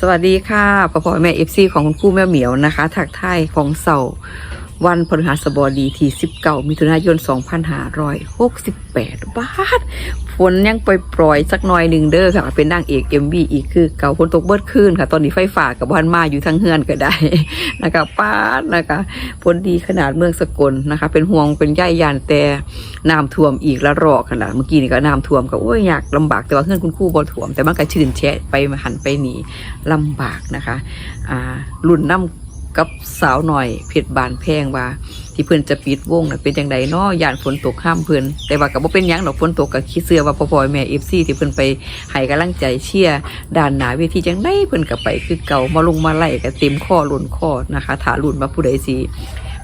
สวัสดีค่ะพ่อพ่อแม่เอฟซีของคุณครูแม่เหมียวนะคะ ถักไทยของเสา วันพฤหัสบดีที่ 19 มิถุนายน 2568 บาทฝนยังปล่อยๆสักหน่อยหนึ่งเด้อค่ะ เป็นนางเอก MV อีกคือเก่าฝนตกเบิดขึ้นค่ะ ตอนนี้ไฟฝ่ากับบ้านมาอยู่ทั้งเฮือนก็ได้นะคะป้าดนะคะฝนดีขนาดเมืองสกลนะคะ เป็นห่วงเป็นใยยานแต่น้ำท่วมอีกละรอกขนาดเมื่อกี้นี่ก็น้ำท่วมก็โอ้ยอยากลำบากแต่ว่าเพื่อนคุณครู่บ่ท่วม แต่มันก็ชื่นแชะไปมาหันไปหนีลำบากนะคะอ่ารุ่นน้ำ กับสาวหน่อยเพชรบานแพงว่า ที่เพื่อนจะปิดวงนะเป็นจังไดเนาะยานฝนตกห้ามเพื่อนแต่ว่าก็บ่เป็นยังดอกฝนตกก็คิดเสื้อว่าพ่อพอแม่ FC ที่เพิ่อนไปให้กำลังใจเชียร์ด้านหนาเวทีจังได้เพิ่อนก็ไปคือเก่ามาลงมาไล่ก็เต็มข้อล้นข้อนะคะถารุ่นว่าผู้ใดสิ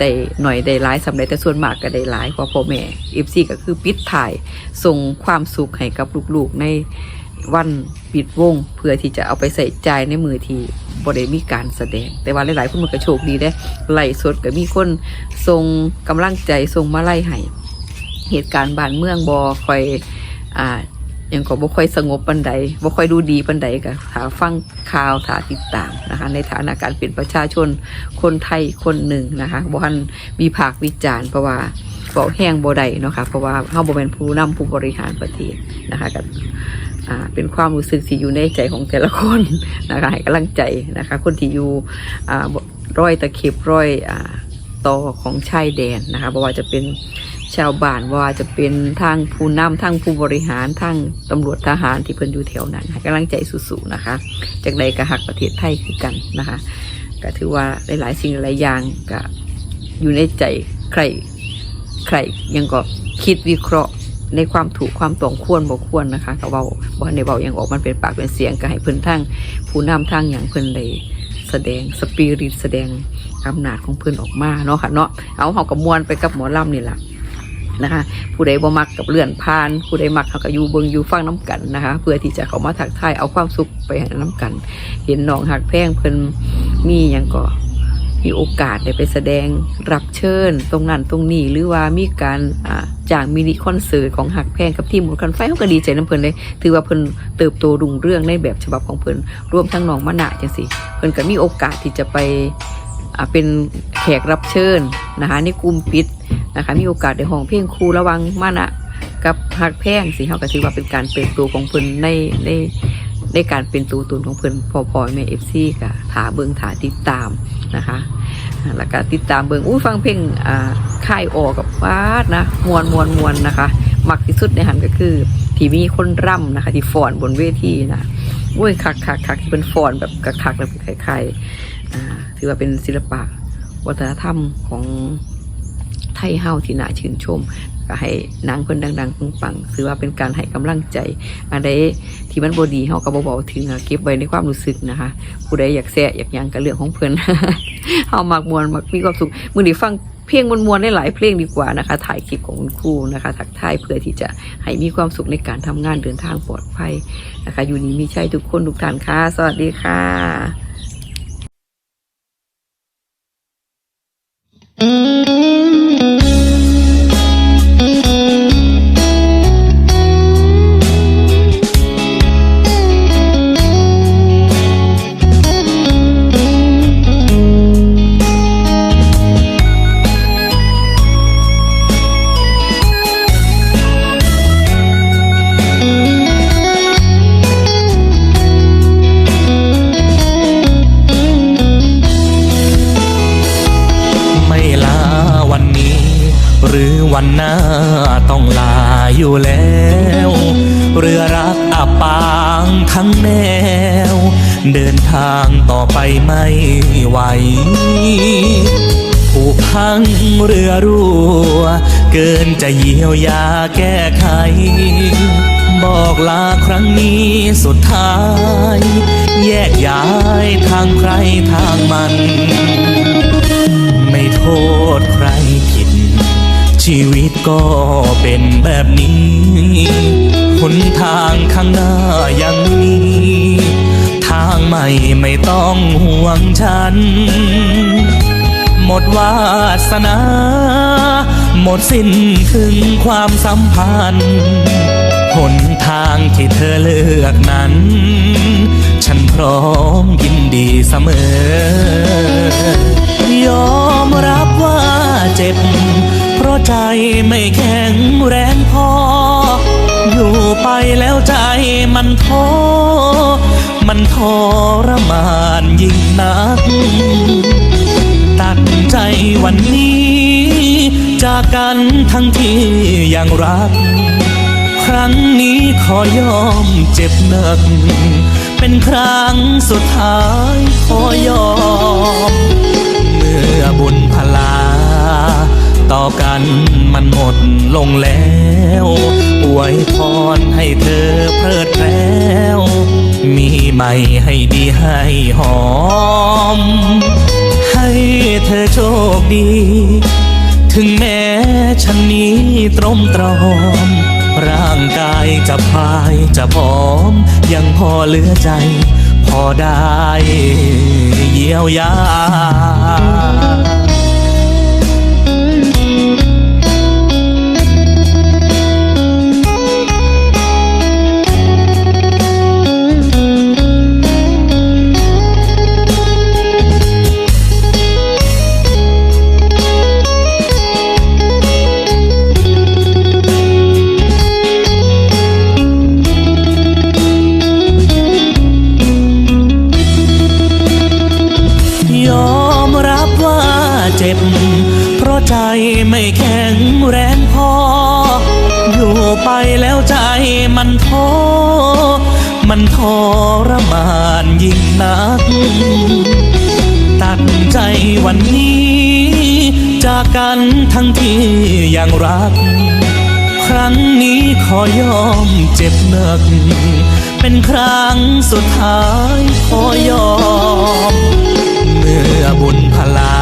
ได้หน่อยได้หลายสำเร็จแต่ส่วนมากก็ได้หลายกว่าพ่อแม่ FC ก็คือปิดถ่ายส่งความสุขให้กับลูกๆใน วันปิดวง เพื่อที่จะเอาไปใส่ใจในมือที่บริมีการแสดง แต่ว่าหลายๆคนมันก็โชคดีได้ไล่สดก็มีคนทรงกำลังใจทรงมาไล่ให้เหตุการณ์บ้านเมืองบอคอยอ่ายังก็บ่ค่อยสงบปันใดบ่ค่อยดูดีปันใดก็ถาฟังข่าวถาติดตามนะคะในฐานะการเป็นประชาชนคนไทยคนหนึ่งนะคะบ่ทันมีภาควิจารณ์เพราะว่า เบาแห้งบ่ได้เนาะค่ะเพราะว่าเฮาบ่เป็นผู้นำผู้บริหารประเทศนะคะก็อ่าเป็นความรู้สึกที่อยู่ในใจของแต่ละคนนะคะให้กำลังใจนะคะ คนที่อยู่ร้อยตะเข็บร้อยอต่อของชายแดนนะคะบ่ว่าจะเป็นชาวบ้านว่าจะเป็นทางผู้นำทางผู้บริหารทางตำรวจทหารที่เพิ่นอยู่แถวนั้นให้กำลังใจสู้ๆนะคะ จากใดก็หักประเทศไทยคือกันนะคะก็ถือว่าหลายๆสิ่งหลายอย่างก็อยู่ในใจใคร ใครยังก็คิดวิเคราะห์ในความถูกความตรงควรบ่ควรนะคะก็เว้าบ่ในเว้ายังออกมันเป็นปากเป็นเสียงก็ให้เพิ่นทั้งผู้นำทางอย่างเพิ่นได้แสดงสปิริตแสดงอำนาจของเพิ่นออกมาเนาะค่ะเนาะเอาเฮากับมวนไปกับหมอลำนี่แหละนะคะผู้ใดบ่มักกับเลื่อนผ่าน ผู้ใดมักเขาก็อยู่เบิงอยู่ฟังน้กันนะคะ เพื่อที่จะเข้ามาทักทายเอาความสุขไปให้น้กัน เห็นน้องหักแพงเพิ่นมีหยังก็ มีโอกาสได้ไปแสดงรับเชิญ ตรงนั้นตรงนี้หรือว่ามีการจางมินิคอนเสิร์ตของหักแพงกับทีมหมุนคันไฟเขาก็ดีใจน้ำเพิ่นเลยถือว่าเพิ่นเติบโตรุ่งเรื่องในแบบฉบับของเพิ่นรวมทั้งน้องมะนะจังสิเพิ่นก็มีโอกาสที่จะไปเป็นแขกรับเชิญนะคะในกลุ่มปิดนะคะมีโอกาสได้ห้องเพลงครูระวังมะนะกับหักแพงสิเขาก็ถือว่าเป็นการเติบโตของเพิ่นในในในการเป็นตัวตนของเพิ่นพอพอแม่เอฟซีกับถาเบิงถาติดตาม นะคะ แล้วก็ติดตามเบิงอู้ฟังเพลงอ่าค่ายออกับวาดนะมวนมวนมวนนะคะมักที่สุดในหันก็คือที่มีคนร่ำนะคะ ที่ฟอนบนเวทีนะโอ้ยคักคักคักที่เป็นฟอนแบบคักคักแล้วเป็นคล้ายๆอ่าถือว่าเป็นศิลปะวัฒนธรรมของไทยเฮาที่น่าชื่นชม ก็ให้นางเพิ่นดังๆปังๆถือว่าเป็นการให้กำลังใจอันใดที่มันบดีเฮาก็บ่เบาถึงอะเก็บไว้ในความรู้สึกนะคะ ผู้ใดอยากแซะอยากยังก็เรื่องของเพิ่นเฮามักมวนมักมีความสุขมื้อนี้ฟังเพลงมวนๆได้หลายเพลงดีกว่านะคะ ถ่ายคลิปของคุณครูนะคะทักทายเพื่อที่จะให้มีความสุขในการทำงานเดินทางปลอดภัยนะคะ อยู่นี้มีใช่ทุกคนทุกท่านค่ะสวัสดีค่ะ อยู่แล้ว เรือรักอับปางทั้งแนว เดินทางต่อไปไม่ไหวผู้พังเรือรั่ว เกินจะเยียวยาแก้ไข บอกลาครั้งนี้สุดท้าย แยกย้ายทางใครทางมัน ไม่โทษใครผิด ชีวิตก็เป็นแบบนี้ หนทางข้างหน้ายังมี ทางใหม่ไม่ต้องห่วงฉัน หมดวาสนา หมดสิ้นถึงความสัมพันธ์หนทางที่เธอเลือกนั้น ฉันพร้อมยินดีเสมอ ยอมรับ เจ็บ เพราะใจไม่แข็งแรงพอ อยู่ไปแล้วใจมันท้อ มันทรมานยิ่งนัก ตัดใจวันนี้ จากกันทั้งที่ยังรัก ครั้งนี้ขอยอมเจ็บหนัก เป็นครั้งสุดท้ายขอยอม เมื่อบุญพลา ต่อกันมันหมดลงแล้วอวยพรให้เธอเพลิดเพล้วมีใหม่ให้ดีให้หอม ให้เธอโชคดี ถึงแม้ฉันนี้ตรมตรอม ร่างกายจะพายจะผอม ยังพอเหลือใจ พอได้เยียวยา ทรมานยิ่งนัก ตัดใจวันนี้ จากกันทั้งที่ยังรัก ครั้งนี้ขอยอมเจ็บหนัก เป็นครั้งสุดท้ายขอยอม เมื่อบุญพลา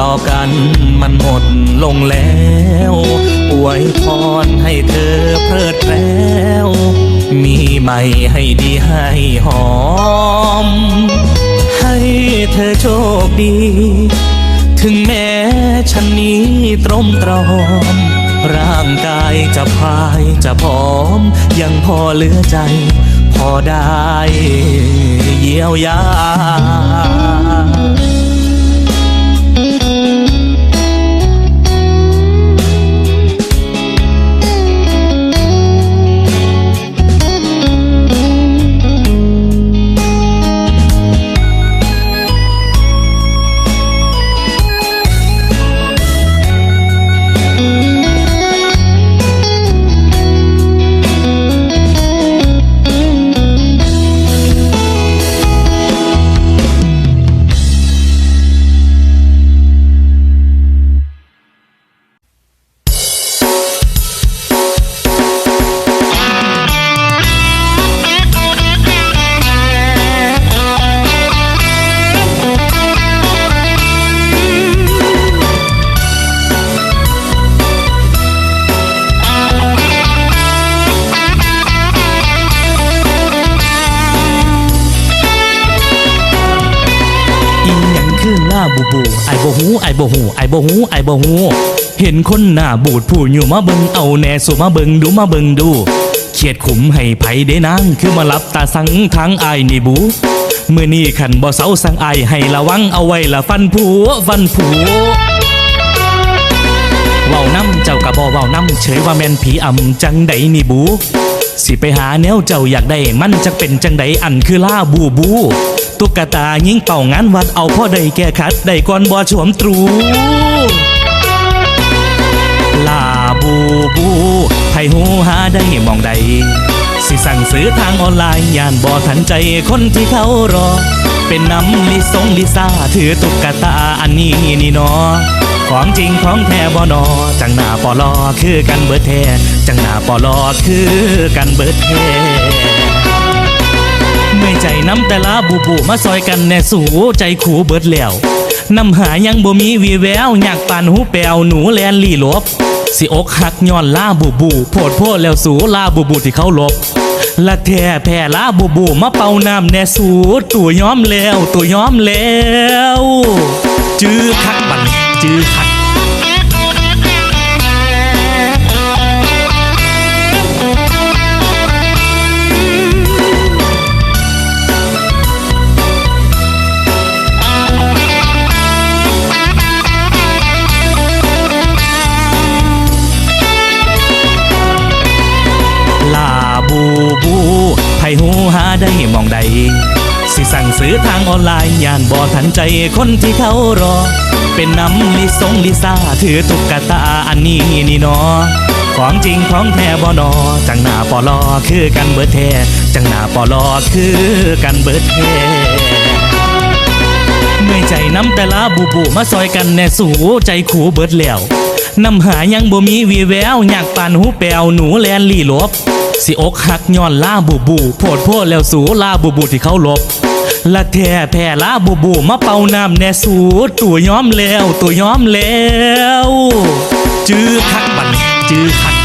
ต่อกันมันหมดลงแล้วอวยพรให้เธอเพลิดเพล้ว มีใหม่ให้ดีให้หอม ให้เธอโชคดี ถึงแม้ฉันนี้ตรมตรอม ร่างกายจะพายจะผอม ยังพอเหลือใจ พอได้เยียวยา บูไอโบหูไอโบหูไอโบหูไอโบหูเห็นคนหน้าบูดผู้อยู่มาเบิงเอาแน่สู่มาเบิงดูมาเบิงดูเขียดขุมให้ไผเด้นางคือมารับตาสังทางไอนี่บูเมื่อนี้ขันบ่เสาสังไอให้ระวังเอาไว้ละฟันผัวฟันผัวเว้าน้ำเจ้ากะบ่เว้าน้ำเฉยว่าแม่นผีอำจังใดนี่บู สิไปหาแนวเจ้าอยากได้ มันจะเป็นจังใดอันคือล่าบูบู ตุ๊กตายิงเป่างานวัดเอาพ่อได้แก้ขัดได้ก่อนบ่ชวมตรูลาบูบูให้หูหาได้มองใด สิสั่งซื้อทางออนไลน์ย่านบ่ทันใจคนที่เขารอ เป็นน้ำลิสงลิซ่าถือตุ๊กตาอันนี้นี่เนอ ของจริงของแท้บ่นอจังหน้าปอลอคือกันเบิดแท้จังหน้าปอลอคือกันเบิดแท้เมื่อใจน้ำแต่ละบูบูมาซอยกันแน่สู่ใจขู่เบิดแล้วน้ำหายังบ่มีวีแววอยากปานหูแปวหนูแลนลี่หลบสิอกหักย้อนล่าบูบูโพดโพดแล้วสู่ลาบูบูที่เขาหลบละแท้แพ้ลาบูบูมาเป่าน้ำแน่สูตัวย้อมแล้วตัวย้อมแล้ว จื้อคักบัน จื้อคัดลาบูบูไผหูหาได้มองใดสิสั่งซื้อทางออนไลน์ย่านบ่ทันใจคนที่เขารอ เป็นน้ำลิสงลิซ่าถือตุ๊กตาอันนี้นี่เนอของจริงของแท้บ่นอจังหน้าปอลอคือกันเบิดแท้จังหน้าปอลอคือกันเบิดแท้เมื่อยใจน้ำแต่ละบูบูมาซอยกันแน่สู่ใจขู่เบิดแล้วน้ำหายังบ่มีวีแววอยากปานหูแปวหนูแลนลี่ลบสิอกหักย้อนลาบูบูโพดโพดแล้วสู่ลาบูบูที่เขาลบ ละแท่แพ่ละบูบูมาเป่าน้ำแน่สูดตัวย้อมแล้ว ตัวย้อมแล้ว จื้อคักบันจื้อคัก